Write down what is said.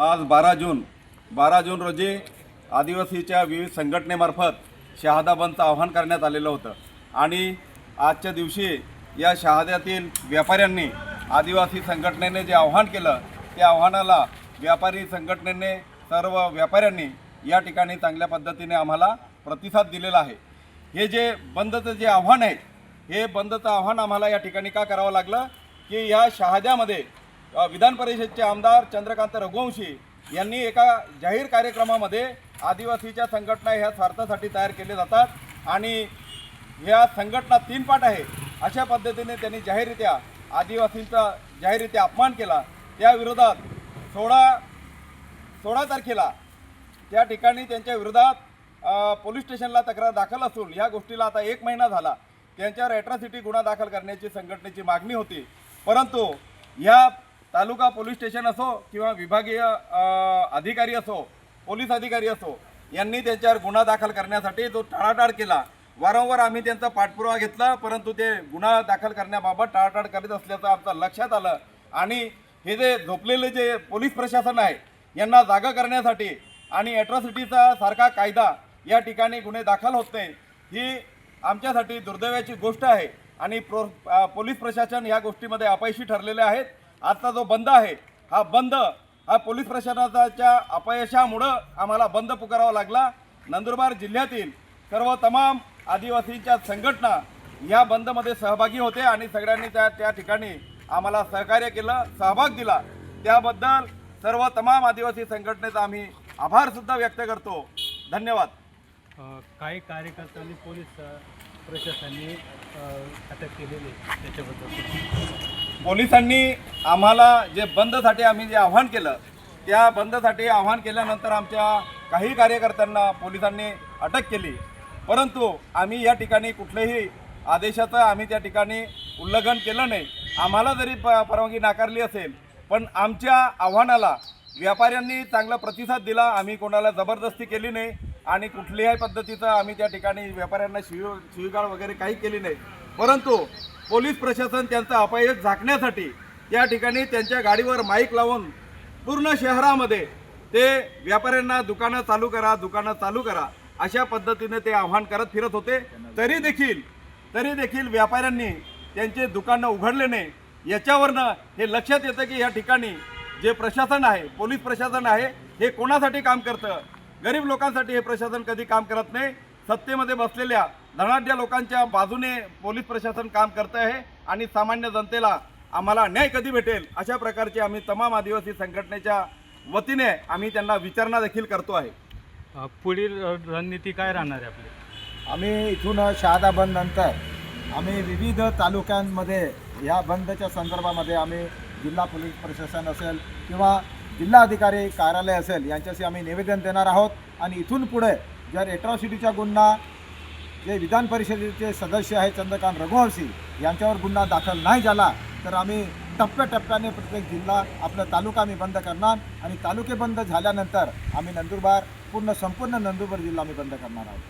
आज बारा जून बारा जून रोजी आदिवासीच्या विविध संघटनेमार्फत शहादा बंदचं आवाहन करण्यात आलेलं होतं. आणि आजच्या दिवशी या शहाद्यातील व्यापाऱ्यांनी आदिवासी संघटनेने जे आव्हान केलं त्या आव्हानाला व्यापारी संघटनेने सर्व व्यापाऱ्यांनी या ठिकाणी चांगल्या पद्धतीने आम्हाला प्रतिसाद दिलेला आहे. हे जे बंदचं जे आव्हान आहे हे बंदचं आव्हान आम्हाला या ठिकाणी का करावं लागलं? की या शहाद्यामध्ये विधान परिषदचे आमदार चंद्रकांत रघुवंशी यांनी एका जाहीर कार्यक्रमामध्ये आदिवासीच्या संघटना ह्या स्वार्थासाठी तयार केले जातात आणि ह्या संघटना तीन पाठ आहे. अशा पद्धतीने त्यांनी जाहीररित्या आदिवासींचा जाहीररित्या अपमान केला. त्या विरोधात सोळा सोळा तारखेला त्या ठिकाणी त्यांच्या विरोधात पोलीस स्टेशनला तक्रार दाखल असून ह्या गोष्टीला आता एक महिना झाला. त्यांच्यावर ॲट्रॉसिटी गुन्हा दाखल करण्याची संघटनेची मागणी होती. परंतु ह्या तालुका पोलीस स्टेशन असो किंवा विभागीय अधिकारी असो पोलीस अधिकारी असो यांनी त्यांच्यावर गुन्हा दाखल करण्यासाठी जो टाळाटाळ केला वारंवार आम्ही त्यांचा पाठपुरावा घेतला परंतु ते गुन्हा दाखल करण्याबाबत टाळाटाळ करीत असल्याचं आमचं लक्षात आलं. आणि हे जे झोपलेले जे पोलीस प्रशासन आहे यांना जागा करण्यासाठी आणि ॲट्रॉसिटीचा सारखा कायदा या ठिकाणी गुन्हे दाखल होत नाही ही आमच्यासाठी दुर्दैवाची गोष्ट आहे. आणि प्रो पोलीस प्रशासन या गोष्टीमध्ये अपयशी ठरलेले आहेत. आजचा जो बंद आहे हा बंद हा पोलीस प्रशासनाच्या अपयशामुळं आम्हाला बंद पुकारावा लागला. नंदुरबार जिल्ह्यातील सर्व तमाम आदिवासींच्या संघटना या बंदमध्ये सहभागी होते आणि सगळ्यांनी त्या त्या ठिकाणी आम्हाला सहकार्य केलं सहभाग दिला. त्याबद्दल सर्व तमाम आदिवासी संघटनेचा आम्ही आभारसुद्धा व्यक्त करतो. धन्यवाद. काही कार्यकर्त्यांनी पोलीस प्रशासनाने अटक केलेली त्याच्याबद्दल. पोलिसांनी आम्हाला जे बंदसाठी आम्ही जे आव्हान केलं त्या बंदसाठी आव्हान केल्यानंतर आमच्या काही कार्यकर्त्यांना पोलिसांनी अटक केली. परंतु आम्ही या ठिकाणी कुठल्याही आदेशाचं आम्ही त्या ठिकाणी उल्लंघन केलं नाही. आम्हाला जरी प परवानगी नाकारली असेल पण आमच्या आव्हानाला व्यापाऱ्यांनी चांगला प्रतिसाद दिला. आम्ही कोणाला जबरदस्ती केली नाही. आणि कुठल्याही पद्धतीचं आम्ही त्या ठिकाणी व्यापाऱ्यांना शिव शिवीगाळ वगैरे काही केली नाही. परंतु पोलीस प्रशासन त्यांचा अपयश झाकण्यासाठी त्या ठिकाणी त्यांच्या गाडीवर माईक लावून पूर्ण शहरामध्ये ते व्यापाऱ्यांना दुकानं चालू करा दुकानं चालू करा अशा पद्धतीने ते आव्हान करत फिरत होते. तरी देखील तरी देखील व्यापाऱ्यांनी त्यांचे दुकानं उघडले नाही. याच्यावरनं हे लक्षात येतं की या ठिकाणी जे प्रशासन आहे पोलीस प्रशासन आहे हे कोणासाठी काम करतं? गरीब लोकांसाठी हे प्रशासन कधी काम करत नाही. सत्तेमध्ये बसलेल्या धनाढ्य लोकांच्या बाजूने पोलीस प्रशासन काम करत आहे आणि सामान्य जनतेला आम्हाला न्याय कधी भेटेल अशा प्रकारची आम्ही तमाम आदिवासी संघटनेच्या वतीने आम्ही त्यांना विचारणा देखील करतो आहे. पुढील रणनीती काय राहणार आहे आपली? आम्ही इथून शहादा बंद नंतर आम्ही विविध तालुक्यांमध्ये या बंदच्या संदर्भामध्ये आम्ही जिल्हा पोलीस प्रशासन असेल किंवा जिल्हाधिकारी कार्यालय असेल यांच्याशी आम्ही निवेदन देणार आहोत. आणि इथून पुढे जर एट्रॉसिटीचा गुन्हा जे विधान परिषदेचे सदस्य आहेत चंद्रकांत रघुवंशी यांच्यावर गुन्हा दाखल नाही झाला तर आम्ही टप्प्याटप्प्याने प्रत्येक जिल्हा आपला तालुका आम्ही बंद करणार. आणि तालुके बंद झाल्यानंतर आम्ही नंदुरबार पूर्ण संपूर्ण नंदुरबार जिल्हा आम्ही बंद करणार आहोत.